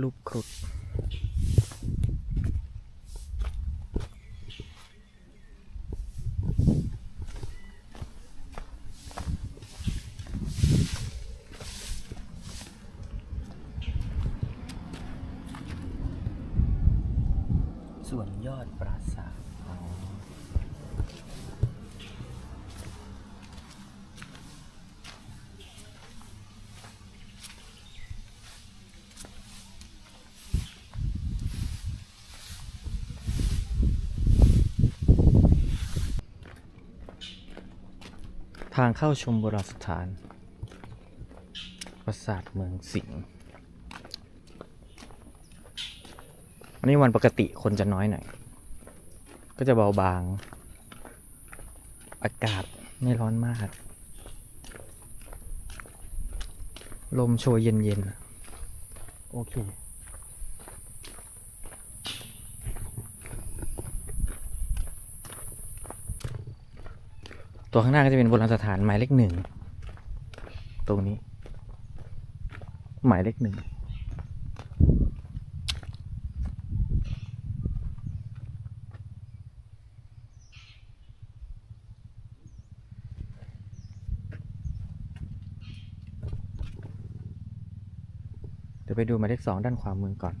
รูปครุฑส่วนยอดปราสาทอ๋อ ทางเข้าชมโบราณสถาน ปราสาทเมืองสิงห์อันนี้วันปกติคนจะน้อยหน่อย ก็จะเบาบาง อากาศไม่ร้อนมาก ลมโชยเย็นๆ โอเค ตัวข้างหน้าก็จะเป็นโบราณสถานหมายเลขหนึ่ง ตรงนี้ หมายเลขหนึ่ง เดี๋ยวไปดูหมายเลขสองด้านขวามือก่อน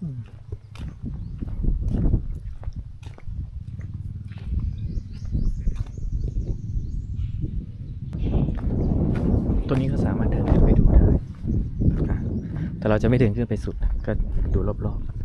ตัวนี้ก็สามารถเดินขึ้นไปดูได้ แต่เราจะไม่เดินขึ้นไปสุดนะก็ดูรอบๆ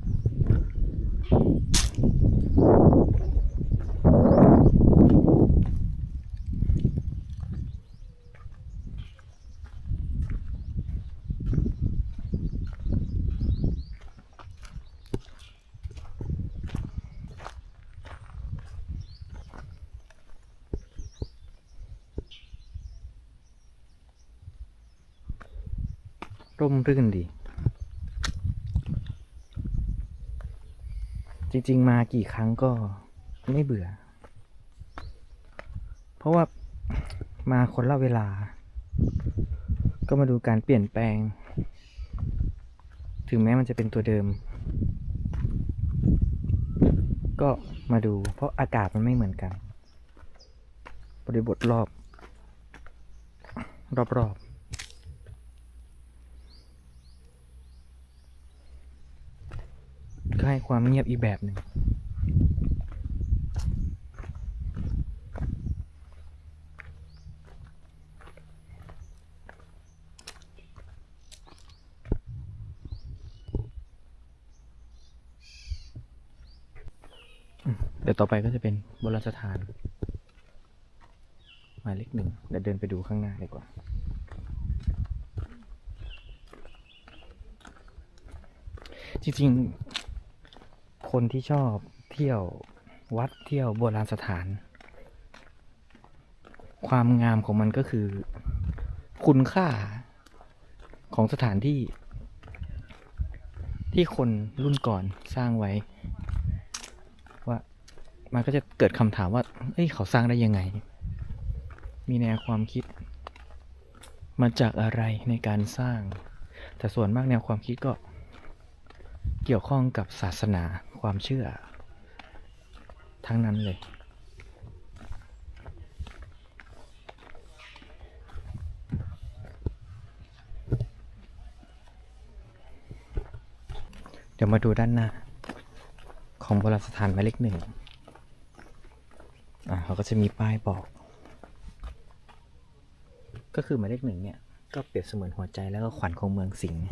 ร่มรื่นดี จริง ๆ มากี่ครั้งก็ไม่เบื่อ เพราะว่ามาคนละเวลา ก็มาดูการเปลี่ยนแปลง ถึงแม้มันจะเป็นตัวเดิม ก็มาดู เพราะอากาศมันไม่เหมือนกัน บริบทรอบ รอบๆ ก็ให้ความเงียบอีกแบบหนึ่งเดี๋ยวต่อไปก็จะเป็นโบราณสถานหมายเลขหนึ่งเดี๋ยวเดินไปดูข้างหน้าดีกว่า จริง คนที่ชอบเที่ยววัดเที่ยวโบราณสถาน ความงามของมันก็คือ คุณค่าของสถานที่ ที่คนรุ่นก่อนสร้างไว้ ว่ามันก็จะเกิดคำถามว่า เอ้ยเขาสร้างได้ยังไง มีแนวความคิด มาจากอะไรในการสร้าง แต่ส่วนมากแนวความคิดก็ เกี่ยวข้องกับศาสนาความเชื่อ ทั้งนั้นเลย เดี๋ยวมาดูด้านหน้า ของโบราณสถานหมายเลขหนึ่งอ่าเขาก็จะมีป้ายบอก ก็คือหมายเลขหนึ่งเนี่ย ก็เปรียบเสมือนหัวใจแล้วก็ขวัญของเมืองสิงห์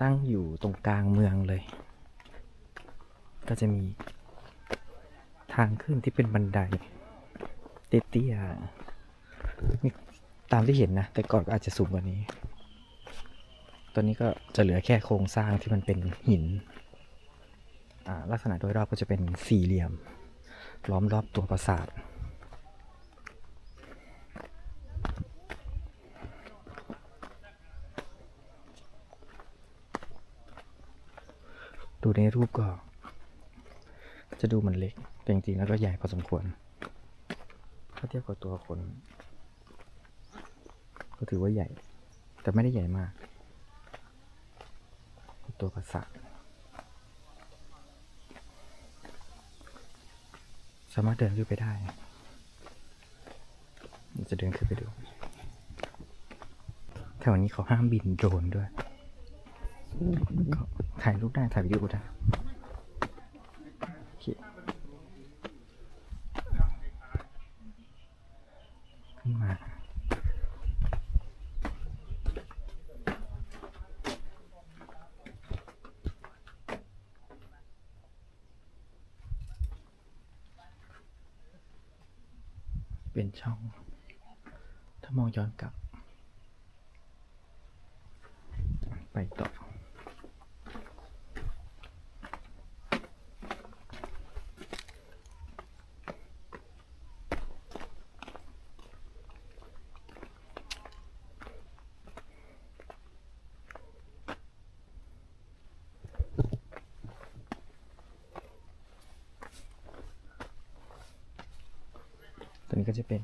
ตั้งอยู่ตรงกลางเมืองเลย ก็จะมีทางขึ้นที่เป็นบันไดเตี้ยๆนี่ตามที่เห็นนะ แต่ก่อนก็อาจจะสูงกว่านี้ตัวนี้ก็จะเหลือแค่โครงสร้างที่มันเป็นหิน ลักษณะโดยรอบก็จะเป็นสี่เหลี่ยม ล้อมรอบตัวปราสาท ดูในรูปก็ จะดูเหมันเล็ก แต่จริงๆแล้วก็ใหญ่พอสมควร ถ้าเทียบกับตัวคน ก็ถือว่าใหญ่ แต่ไม่ได้ใหญ่มาก ตัวปราสาทสามารถเดินขึ้นไปได้ จะเดินขึ้นไปดูแถวนี้เขาห้ามบินโดรนด้วย ถ่ายรูปได้ ถ่ายวิดีโอได้โอเคขึ้นมาเป็นช่อง ถ้ามองย้อนกลับ ไปต่อ ตัวนี้ก็จะเป็น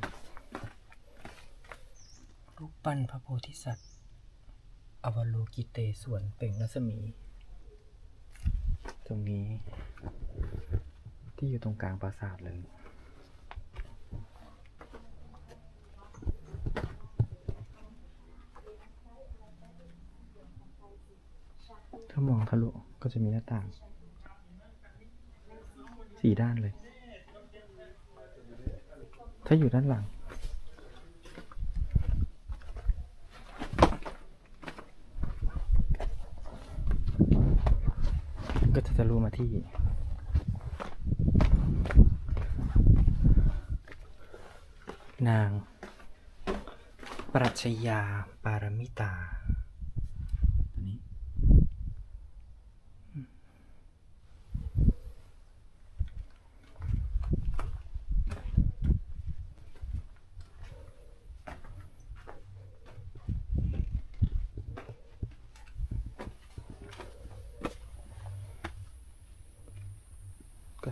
รูปปั้นพระโพธิสัตว์ อวโลกิเตส่วนเป่งรัศมี ตรงนี้ ที่อยู่ตรงกลางปราสาทเลยถ้ามองทะลุก็จะมีหน้าต่างสี่ด้านเลย ถ้าอยู่ด้านหลัง ก็จะทะลุมาที่ นาง ปรัชญาปารมิตา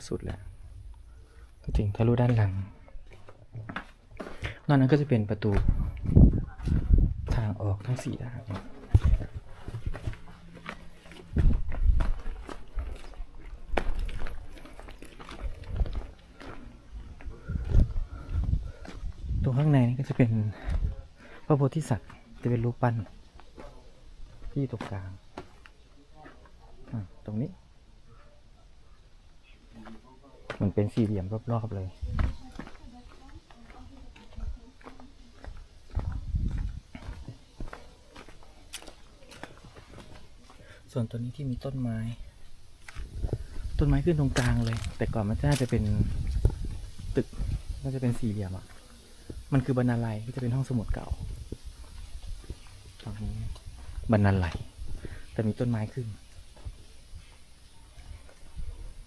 ก็สุดแล้ว ก็ถึงทะลุด้านหลังนอกนั้นก็จะเป็นประตูทางออกทั้งสี่ด้านตรงข้างในนี่ก็จะเป็นพระโพธิสัตว์ จะเป็นรูปปั้นที่ตรงกลางตรงนี้ มันเป็นสี่เหลี่ยมรอบๆเลย ส่วนตัวนี้ที่มีต้นไม้ ต้นไม้ขึ้นตรงกลางเลย แต่ก่อนมันน่าจะเป็นตึกน่าจะเป็นสี่เหลี่ยมอะ มันคือบรรณาลัยที่จะเป็นห้องสมุดเก่าตรงนี้บรรณาลัยแต่มีต้นไม้ขึ้น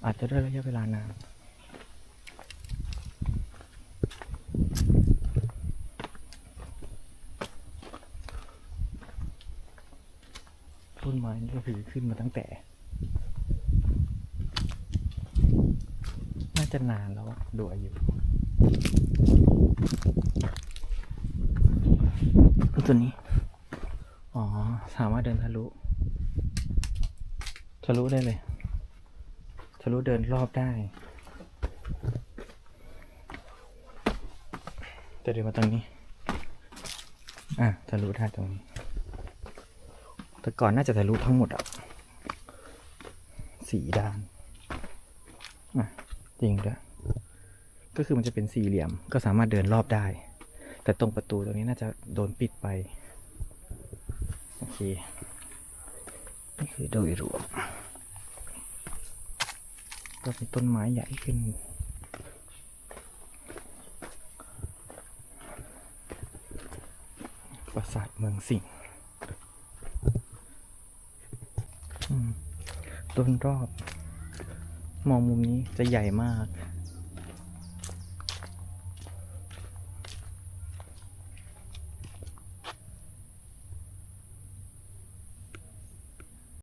อาจจะด้วยระยะเวลานาน ต้นไม้นี่ก็คือขึ้นมาตั้งแต่ น่าจะนานแล้วดูอายุตัวนี้ อ๋อ สามารถเดินทะลุ ทะลุได้เลย ทะลุเดินรอบได้แต่เดินมาตรงนี้ อะ ทะลุได้ตรงนี้ แต่ก่อนน่าจะทะลุทั้งหมดอะสี่ด้านอะจริงด้วยก็คือมันจะเป็นสี่เหลี่ยมก็สามารถเดินรอบได้ แต่ตรงประตูตรงนี้น่าจะโดนปิดไป โอเค นี่คือโดยรวมก็เป็นต้นไม้ใหญ่ขึ้น ปราสาทเมืองสิงห์อืม ต้นรอบ มองมุมนี้จะใหญ่มาก